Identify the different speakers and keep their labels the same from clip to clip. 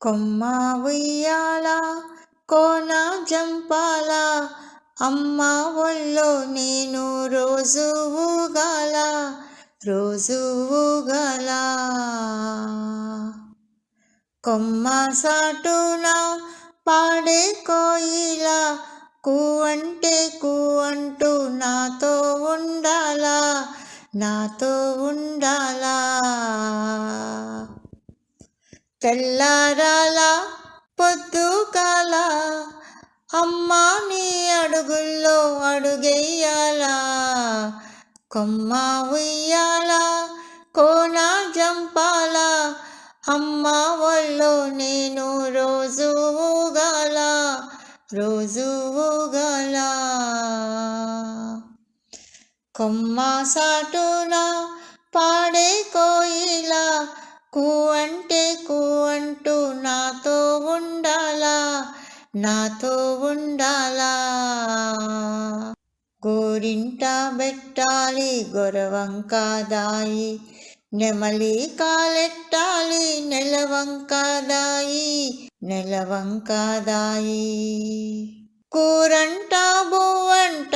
Speaker 1: కొమ్మ ఉయ్యాల కోన జంపాల అమ్మ ఒళ్ళో నేను రోజు ఊగాల రోజు ఊగాల. కొమ్మ సాటున పాడే కోయిల కూ అంటే కూ అంటూ నాతో ఉండాలా నాతో ఉండాలా. తెల్లారాల పొద్దుకాల అమ్మా నీ అడుగుల్లో అడుగెయ్యాలా కొమ్మ ఉయ్యాల కోన జంపాల అమ్మ ఒళ్ళో నేను రోజు ఊగాల రోజు ఊగాల. కొమ్మ సాటున పాడే కోయిలా కూ అంటే కూ అంటూ నాతో ఉండాలా నాతో ఉండాలా. గోరింట పెట్టాలి గొరవంక దాయి నెమలి కాలెట్టాలి నెలవంక దాయి నెలవంక దాయి కూరంట బువ్వంట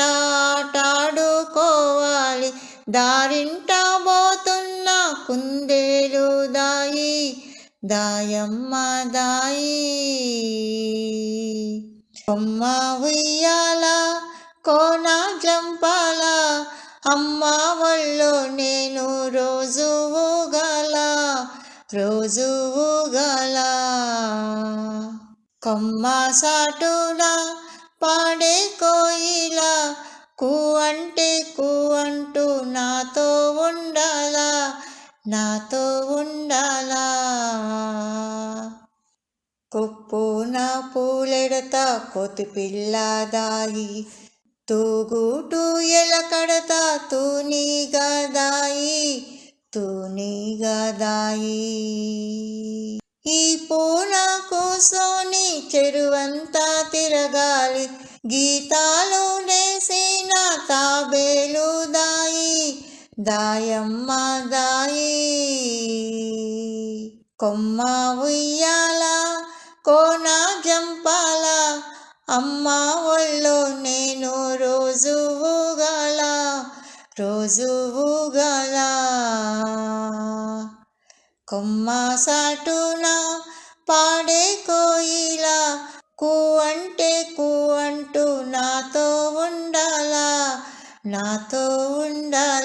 Speaker 1: ఆటాడుకోవాలి దారింట పోతున్న కుందేలు దాయమ్మ దాయి కొమ్మ ఉయ్యాల కోన జంపాల అమ్మ వాళ్ళు నేను రోజు ఊగల రోజు ఊగల కొమ్మ సాటున పాడే కోయిల కూ అంటే కూ అంటూ నాతో ఉండాలా నాతో ఉండాలా పూలెడత కోతి పిల్లదాయి. తూగుటు ఎలకడత తూని గదాయి తూని గదాయి ఈ పూన కూసోని చెరువంతా తిరగాలి గీతాలు నేసిన తాబేలు దాయి దాయమ్మ దాయి. కొమ్మ ఉయ్యాల కోన జంపాల అమ్మ ఒళ్ళో నేను రోజు ఊగాల రోజు ఊగాల. కొమ్మ సాటున పాడే కోయిల కూ అంటే కూ అంటూ నాతో ఉండాలా నాతో ఉండాలా.